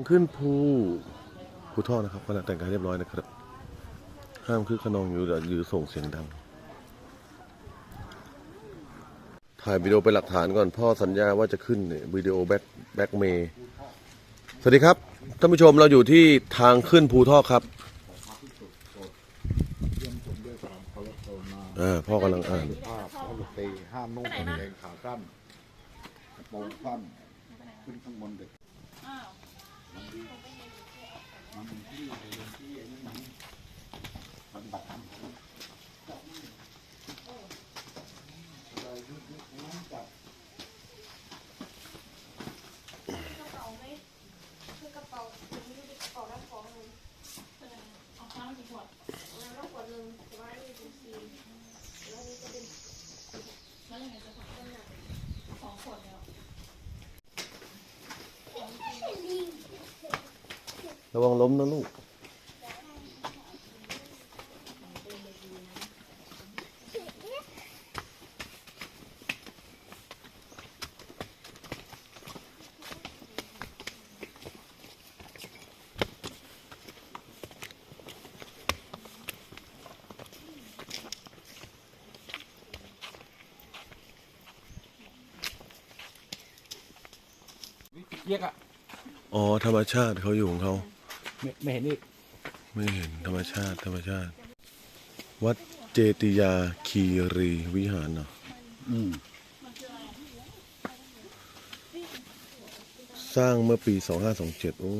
างขึ้นภูภูท่อนะครับขณะแต่งกายเรียบร้อยนะครับ ห้ามคือขนองอยู่หรือส่งเสียงดัง ถ่ายวิดีโอเป็นหลักฐานก่อนพ่อสัญญาว่าจะขึ้นเนี่ยวิดีโอแบ็คแบ็คเมย์สวัสดีครับท่านผู้ชมเราอยู่ที่ทางขึ้นภูท่อครับเยี่ยมชมด้วยความเคารพกรุณาอ่าพ่อกำลังอ่านภาพพระตรีห้ามนุ่งกางเกงขาสั้นกระโปรงสั้นขึ้นข้างบนเด็กมันดีมันมีที่อะไรเรื่องที่ไอ้นี่มันปฏิบัติธรรม ระวังล้มนะลูกเยียกอะอ๋อ ธรรมชาติเขาอยู่ของเขา ไม่ไม่เห็นอีกไม่เห็นธรรมชาติ ธรรมชาติ วัดเจติยาคีรีวิหารเนาะอืมสร้างเมื่อปี 2527 โอ้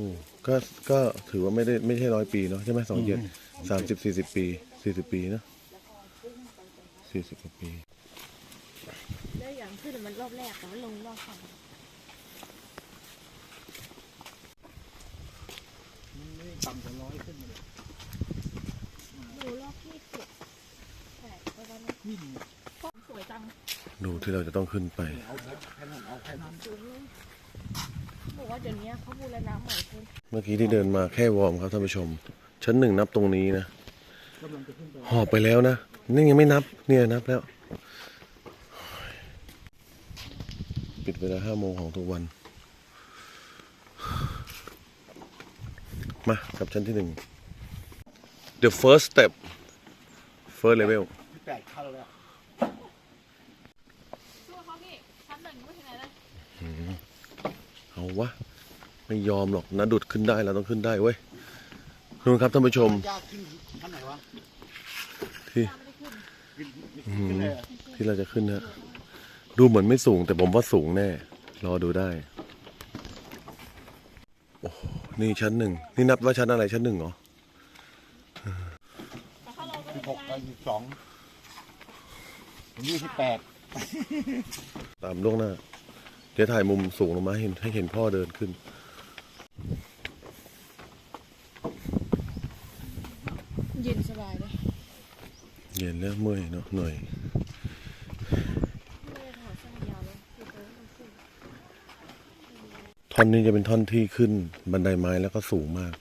ก็ ก็ถือว่าไม่ได้ไม่ใช่ร้อยปีเนาะใช่ไหมสองเจ็ดสามสิบสี่สิบปีสี่สิบปีนะสี่สิบกว่าปี แล้วอย่างขึ้นมันรอบแรกแต่ว่าลงรอบสอง ต่ำกว่าร้อยขึ้นมาเลยดูรอบที่สิบใช่ประมาณนั้นวิ่งสวยจังดูที่เราจะต้องขึ้นไปเอาแค่แค่นั้นเอาแค่นั้นสูงบอกว่าเดี๋ยวนี้เขาบูรณะใหม่ขึ้นเมื่อกี้ที่เดินมาแค่วอร์มครับท่านผู้ชม ชั้นหนึ่งนับตรงนี้นะกำลังจะขึ้นไปหอบไปแล้วนะนี่ยังไม่นับเนี่ยนับแล้ว ปิดเวลาห้าโมงของทุกวัน มากับชั้นที่หนึ่ง the first step first level ที่แปดขั้นแล้วช่วยเขาพี่ชั้นหนึ่งไม่ถึงไหนเลยเอาวะ ไม่ยอมหรอกนะดุดขึ้นได้เราต้องขึ้นได้เว้ยนู่นครับท่านผู้ชม ยากขึ้นขั้นไหนวะที่ขึ้นอืขึ้นมเลยอะที่เราจะขึ้นนะดูเหมือนไม่สูงแต่ผมว่าสูงแน่ รอดูได้โอ้โห นี่ชั้นหนึ่ง นี่นับว่าชั้นอะไรชั้นหนึ่งเหรอแต่ถ้าเราก็สิบหไม่กไปได้สิบสองยี่สิบแปดตามล่วงหน้า เดี๋ยวถ่ายมุมสูงลงมาให้เห็นให้เห็นพ่อเดินขึ้น เย็นสบายเลย เย็นแล้วเมื่อยเนาะเหนื่อย ไม่ได้ถอดเสื้อยาวเลยคือเดินมันขึ้น ท่อนนี้จะเป็นท่อนที่ขึ้นบันไดไม้แล้วก็สูงมาก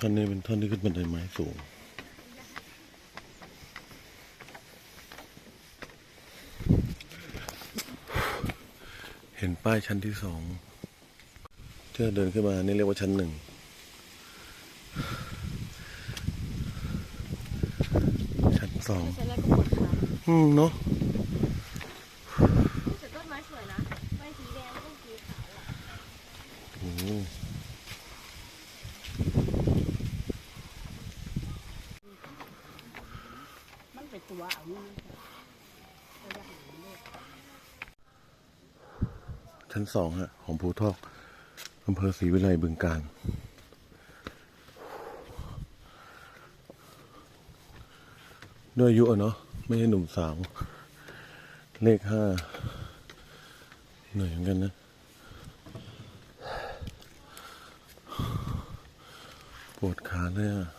ท่อนนี้เป็นท่อนที่ขึ้นบันไดไม้สูงเห็นป้ายชั้นที่สองที่เราเดินขึ้นมา นี่เรียกว่าชั้นหนึ่ง ชั้นสองไม่ใช่แล้วก็ปวดขาอืมเนาะแต่ต้นไม้สวยนะใบสีแดงแล้วก็สีขาวอะโอ้โหมันเป็นตัวเอานี่ชั้นสองฮะ ของภูทอกอำเภอศรีวิไลบึงการ ด้วยอายุเนาะไม่ใช่หนุ่มสาว เลขห้าเหนื่อยเหมือนกันนะ ปวดขาเลยอะ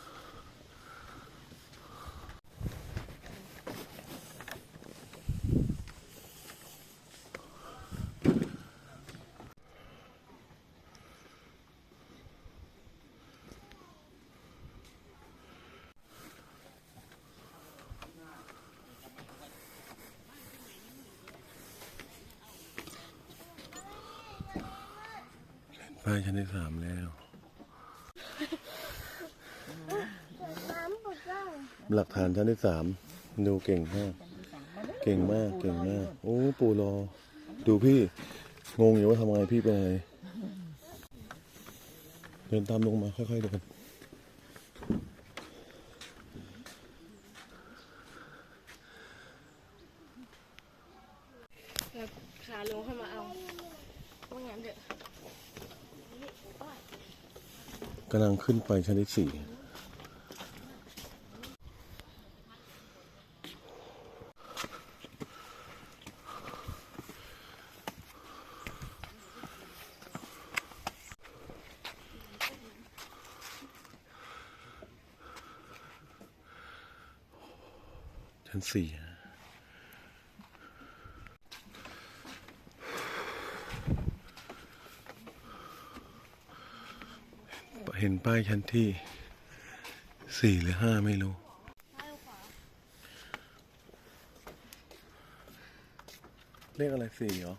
ป้ายชั้นที่สามแล้วน้ำหมดแล้ว หลักฐานชั้นที่สามดูเก่งมาก เก่งมาก เก่งมาก โอ้ ปูรอ ดูพี่ งงอยู่ว่าทำไงพี่เป็นไงเดินตามลงมา ค่อยๆเดินแบบขาลงเข้ามาเอาว่างั้นเถอะ กำลังขึ้นไปชั้นที่สี่ชั้นสี่เห็น ป้ายชั้นที่สี่หรือห้าไม่รู้เลขอะไรสี่เหรอ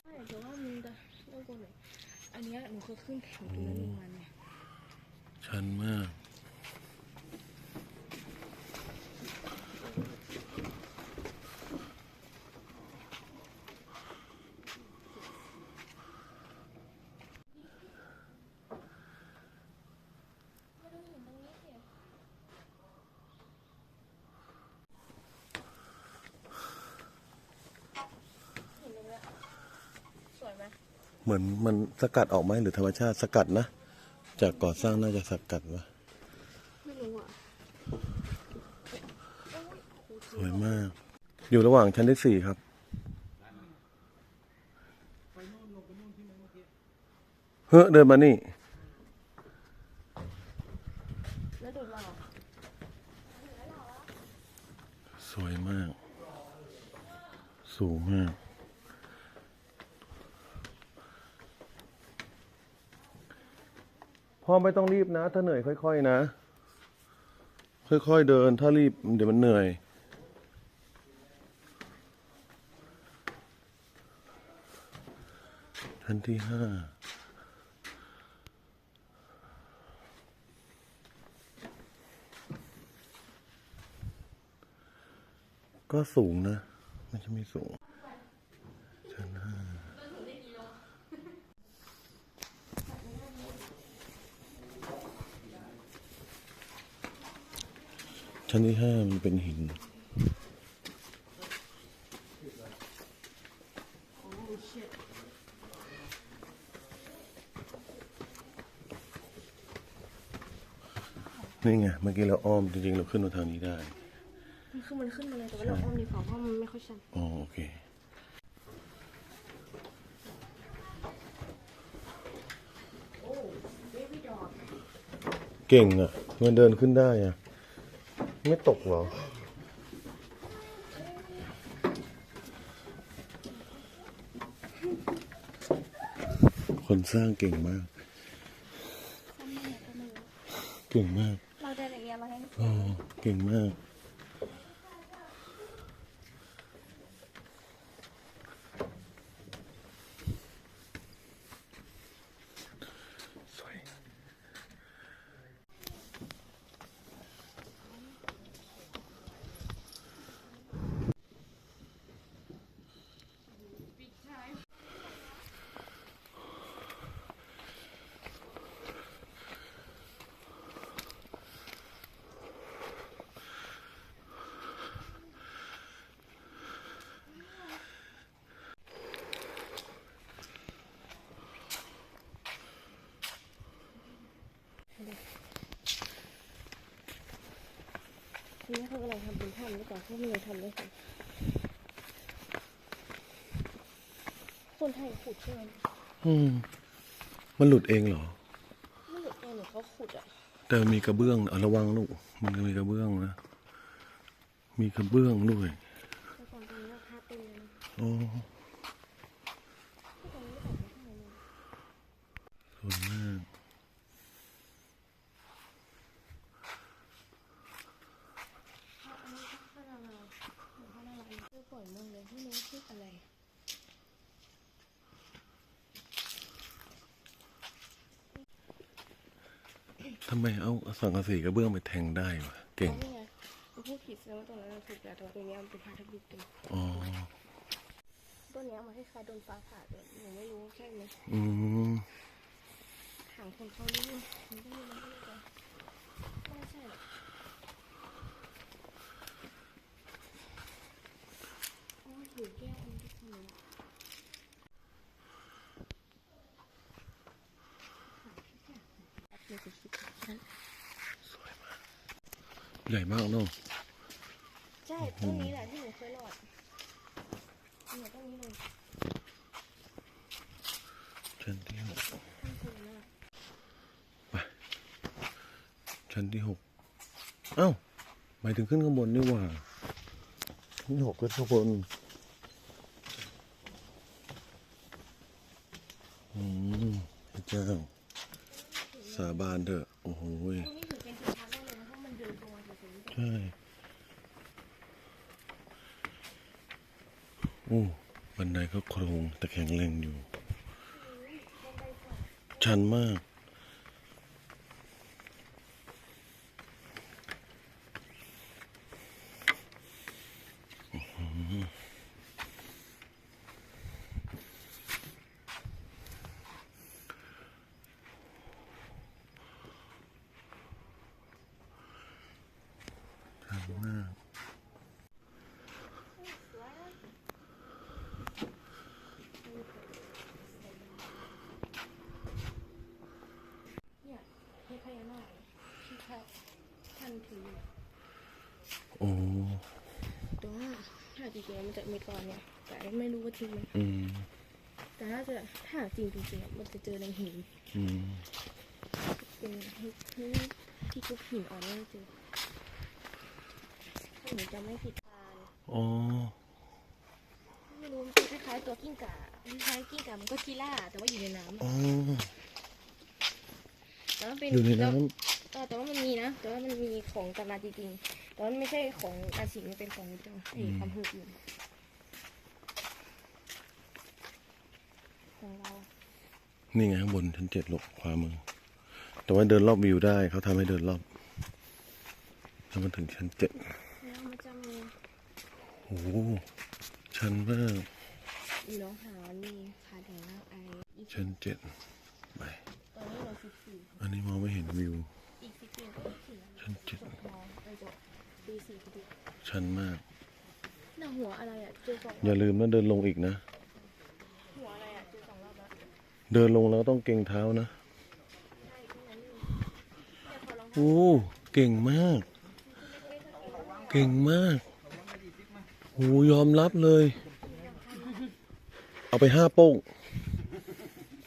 ใช่แต่ว่ามันจะเรื่องกว่าไหนอันเนี้ยหนูเคยขึ้นแถวตรงนั้นลงมาเนี่ยชันมาก เหมือนมันสกัดออกไหมหรือธรรมชาติสกัดนะ จากก่อสร้างน่าจะสกัดวะไม่รู้อะสวยมาก อยู่ระหว่างชั้นที่สี่ครับเฮ้ยเดินมานี่แล้วดูเราสวยมาก สูงมาก พ่อไม่ต้องรีบนะ ถ้าเหนื่อยค่อย ๆ นะ ค่อย ๆ เดิน ถ้ารีบ เดี๋ยวมันเหนื่อยชั้นที่ห้าก็สูงนะ มันจะมีสูง ชั้นห้า ชั้นที่ห้ามันเป็นหิน นี่ไง เมื่อกี้เราอ้อมจริงๆ เราขึ้นมาทางนี้ได้ มันคือมันขึ้นมาเลย แต่ว่าเราอ้อมดีกว่าเพราะมันไม่ค่อยชันอ๋อโอเคเก่งอะมันเดินขึ้นได้อะ ไม่ตกเหรอ คนสร้างเก่งมาก เก่งมาก เราเดินอย่างเงี้ยเราให้ อ๋อ เก่งมาก ทีนี้เขากำลังทำเป็นถ้ำหรือเปล่าเขาไม่ได้ทำเลยค่ะคนไทยขุดใช่ไหมอืมมันหลุดเองเหรอ ไม่หลุดเองหรือเขาขุดอะ แต่มีกระเบื้องเอาระวังลูก มันมีกระเบื้องนะ มีกระเบื้องด้วยแต่ก่อนตรงนี้ราคาเต็มเลยนะ อ๋อ อะไร ทำไมเอาสังกะสีกระเบื้องไปแทงได้วะเก่ง นี่ไงมันพูดผิดแสดงว่ตรงนั้นถูกแล้ต่วตรงนี้มันเป็นพาทับิมต็มอ๋อ ต้นนี้มาให้ใครโดนฟ้าผ่าเลยหนูไม่รู้ใช่ไหมอืม ห่างคนเขานิดนึงมันก็ไม่รู้เย ใหญ่มากเนาะใช่ต้นนี้แหละที่หนูเคยรอดเนี่ยต้นนี้เลยชั้นที่หกต้นสวยมากชั้นที่หกเอ้าหมายถึงขึ้นข้างบนนี่หว่าชั้นที่หกขึ้นข้างบนอืมพระเจ้าสาบานเถอะ โอ้โหย ตรงนี้ถือเป็นสินค้าได้เลยนะเพราะมันเดินตรงมาถึงตรงนี้ ใช่ โอ้บันไดก็โครง แต่แข็งแรงอยู่ ชันมาก ชันมาก เนี่ยเทพพญานาคที่ท่านท่าน ถืออยู่โอ้แต่ว่าถ้าจริงๆมันจะมีก่อนเนี่ยแต่ไม่รู้ว่าทิ้งไหมอืมแต่ถ้าจะถ้าจริงจริงๆอะมันจะเจอในหินอืมเป็นที่ที่ทุกหินอ่อนไม่เจอถ้าหนูจำไม่ผิดพานอ๋อไม่รู้มันเป็นคล้ายๆตัวกิ้งก่าคล้ายๆกิ้งก่ามันก็กีล่าแต่ว่าอยู่ในน้ำอ๋อแต่ว่าเป็นอยู่ในน้แล้วเออแต่ว่า มันมีนะ แต่ว่ามันมีของตำนานจริงๆแต่ว่ามันไม่ใช่ของอาชิมันเป็นของเจ้าไอ้คำพูดอื่นของเราำนี่ไงข้างบนชั้นเจ็ดหลบขวามือ แต่ว่าเดินรอบวิวได้เขาทำให้เดินรอบแล้วมันถึงชั้นเจ็ดแล้วมันจะมีโอ้โหชันมากอีน้องหานมีคาแดงไออีกชั้นเจ็ดไป ตอนนี้เราสิบสี่ อันนี้มองไม่เห็นวิวอีกสิบสี่ก็สี่ ชั้นเจ็ดจบมองไปจบปีสี่พอดีชันมาก หน้าหัวอะไรอะเจอสองรออย่าลืมนะเดินลงอีกนะ หัวอะไรอะเจอสองรอบแล้วเดินลงแล้วต้องเก่งเท้านะใช่ที่นั้นอยู่เนี่ยพอลองทโอ้เก่งมาก เก่งมากโอ้ยอมรับเลย เอาไปห้าโป้ง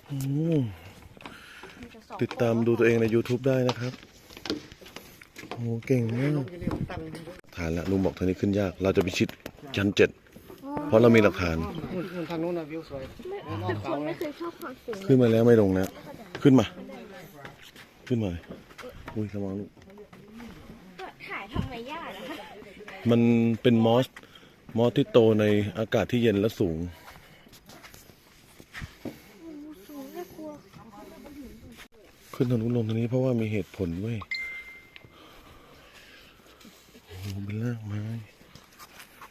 โอ้ำมันจะสองติดตามดูตัวเองใน YouTube ได้นะครับ โอ้เก่งมากฐานละลุงบอกทางนี้ขึ้นยาก เราจะไปชิดชั้นเจ็ดเพราะเรามีหลักฐานนู่นทางนู้นนะวิวสวยแต่คนไม่เคยชอบความสูงขึ้นมาแล้วไม่ลงนะขึ้นมา ขึ้นมาเลยอุ้ยระวังลูกก็ถ่ายทำไมยากนะคะมันเป็นมอสมอสที่โตในอากาศที่เย็นและสูงสูงน่ากลัวขึ้นทางนู้นลงทางนี้เพราะว่ามีเหตุผลเว้ยโอ้โห เป็นรากไม้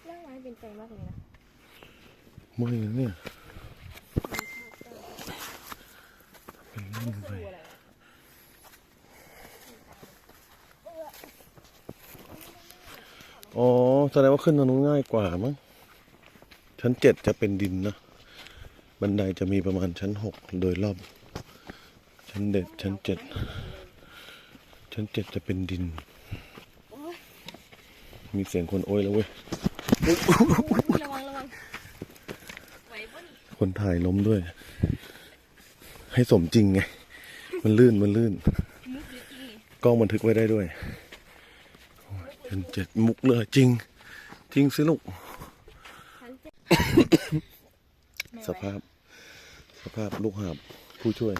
ร่างไม้เป็นใจมากเลยนะเมื่อยนะเนี่ยเป็นเล่นไปดูอะไรอะอ๋อแสดงว่าขึ้นทางนู้นง่ายกว่ามั้งชั้นเจ็ดจะเป็นดินนะ บันไดจะมีประมาณชั้นหกโดยรอบ ชั้นเด็ดชั้นเจ็ดชั้นเจ็ดจะเป็นดิน มีเสียงคนโอยแล้วเว้ย ระวังระวังไหวปะนี่คนถ่ายล้มด้วย ให้สมจริงไง มันลื่นมันลื่น มุกหรือจริงนี่กล้องบันทึกไว้ได้ด้วยโอ้ยเป็นเจ็ดมุกเลยจริง จริงสิลูก ฉันเจ็บสภาพ สภาพลูกหาบผู้ช่วย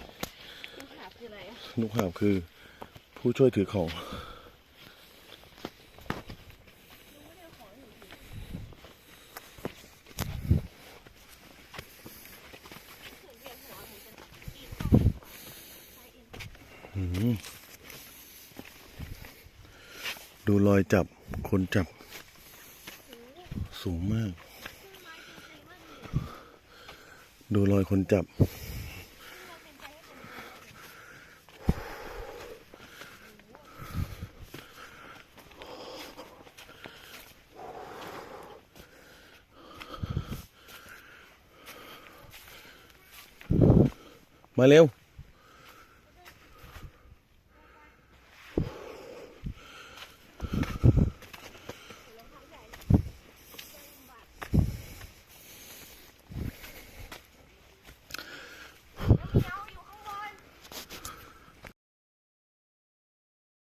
ต้องขาคืออะไรอะลูกหาบคือ ผู้ช่วยถือของ อืม ดูรอย จับ คนจับ สูงมาก ดูรอยคนจับ มาเร็ว